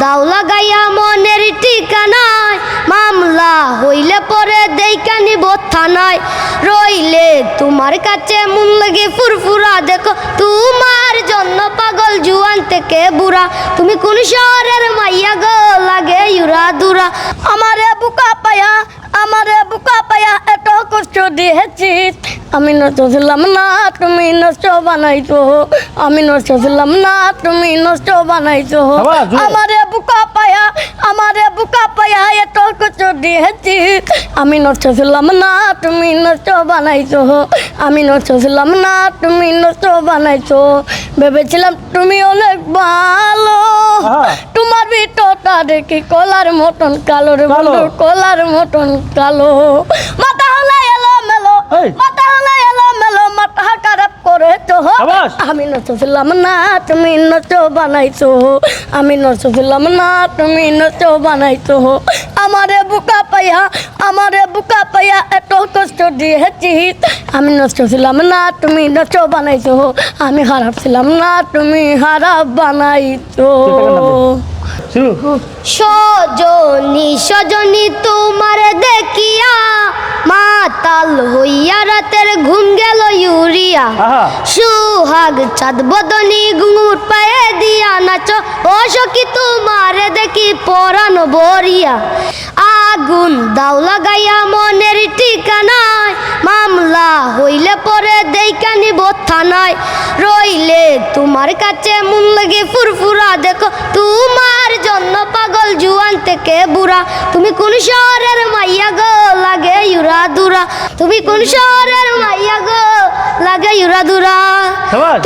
দাও লাগাইয়া মনের ঠিকানায়। মামলা হইলে পরে দেইকানি থানায়। রইলে তোমার কাছে মন লাগে ফুরফুরা দেখো। তোমার জন্য পাগল জুয়ান থেকে বুড়া। তুমি কোন শহরের মাইয়া গো? লাগে ইউরা দুরা। আমারে বুকা পায়া, আমারে বুকা পায়া কষ্ট দিয়েছি। আমি নষ্ট ছিলাম না তুমি নষ্ট বানাইছো। আমি নষ্ট ছিলাম না তুমি নষ্ট বানাইছো। আমারে বুকা পায়া আমারে বুকা পায়া এত কষ্ট দিয়েছি। আমি নষ্ট ছিলাম না তুমি নষ্ট বানাইছো। আমি নষ্ট ছিলাম না তুমি নষ্ট বানাইছো। ভেবেছিলাম তুমি অনেক ভালো। তোমার ভিতরটা দেখি কলার মতন কালো রে? বন্ধু কলার মতন কালো মাথা হলে এলো মেলো এই। মাথা হলে এলো মেলো মাথা খারাপ করে আমি নষ্ট ছিলাম না তুমি নষ্ট বানাইছো আমি নষ্ট ছিলাম না তুমি নষ্ট বানাইছো আমারে বুকা পাইয়া আমারে বুকা পাইয়া এত কষ্ট আমি নষ্ট ছিলাম না তুমি নষ্ট বানাইছো আমি খারাপ ছিলাম না তুমি খারাপ বানাইছো। সজনী সজনী তোমার দেখিয়া রাতের ঘুম গেল ইউরিয়া। সুহাগ চাঁদ বদনী ঘুঙুর পায়ে দিয়া নাচ। ও সখী তোমার দেখি পরানো বরিয়া। আগুন দাও লাগাইয়া মনের ঠিকানায়। মামলা হইলে পরে দেইকানি থানায়। রইলে তোমার কাছে মন লাগে ফুরফুরা দেখো। জুয়ান থেকে বুড়া? তুমি কোন শহরের মাইয়া গো? লাগে ইউরা দুরা। তুমি কোন শহরের মাইয়া গো? লাগে ইউরা দুরা।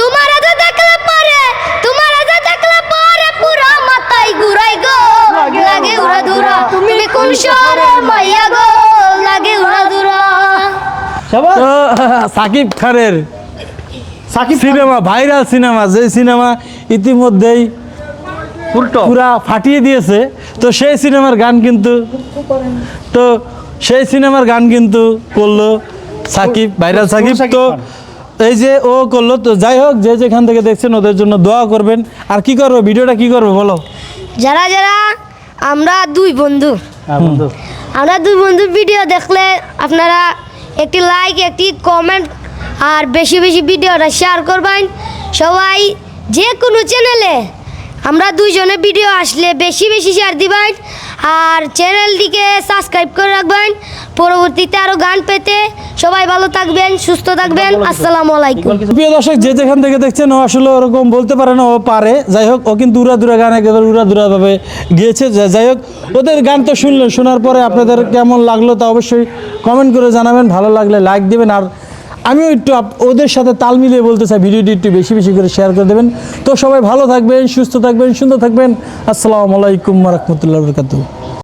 তোমার আজ দেখলে পরে তোমার আজ দেখলে পরে পুরা মাথায় ঘুরাই গো। লাগে। উড়া দুরা। তুমি কোন শহরের মাইয়া গো? লাগে উড়া দুরা। সাকিব খানের সাকিব সিনেমা ভাইরাল সিনেমা যে সিনেমা ইতিমধ্যেই পুরা ফাটিয়ে দিয়েছে। তো সেই সিনেমার গান কিন্তু তো সেই সিনেমার গান কিন্তু করল সাকিব ভাইরাল সাকিব। তো এই যে ও করল তো যাই হোক যে যেখান থেকে দেখছেন ওদের জন্য দোয়া করবেন। আর কি করব ভিডিওটা কি করব বলো? যারা যারা আমরা দুই বন্ধু। হ্যাঁ বন্ধু। আমরা দুই বন্ধু ভিডিও দেখলে আপনারা একটি লাইক একটি কমেন্ট আর বেশি বেশি ভিডিওটা শেয়ার করবেন। সবাই যে কোনো চ্যানেলে আমরা দুইজনে ভিডিও আসলে বেশি বেশি শেয়ার দিবেন আর চ্যানেলটিকে সাবস্ক্রাইব করে রাখবেন। পরবর্তীতে আরও গান পেতে সবাই ভালো থাকবেন সুস্থ থাকবেন। আসসালামু আলাইকুম। প্রিয় দর্শক যে যেখান থেকে দেখছেন ও আসলে ওরকম বলতে পারে না ও পারে। যাই হোক ও কিন্তু উড়া দুরা গান একেবারে উড়া দুরা ভাবে গিয়েছে যাই হোক ওদের গান তো শুনলেন শোনার পরে আপনাদের কেমন লাগল তা অবশ্যই কমেন্ট করে জানাবেন। ভালো লাগলে লাইক দিবেন আর আমিও একটু ওদের সাথে তাল মিলিয়ে বলতে চাই, ভিডিওটি একটু বেশি বেশি করে শেয়ার করে দেবেন। তো সবাই ভালো থাকবেন, সুস্থ থাকবেন, সুন্দর থাকবেন। আসসালামু আলাইকুম রহমতুল্লাহ বরকাতু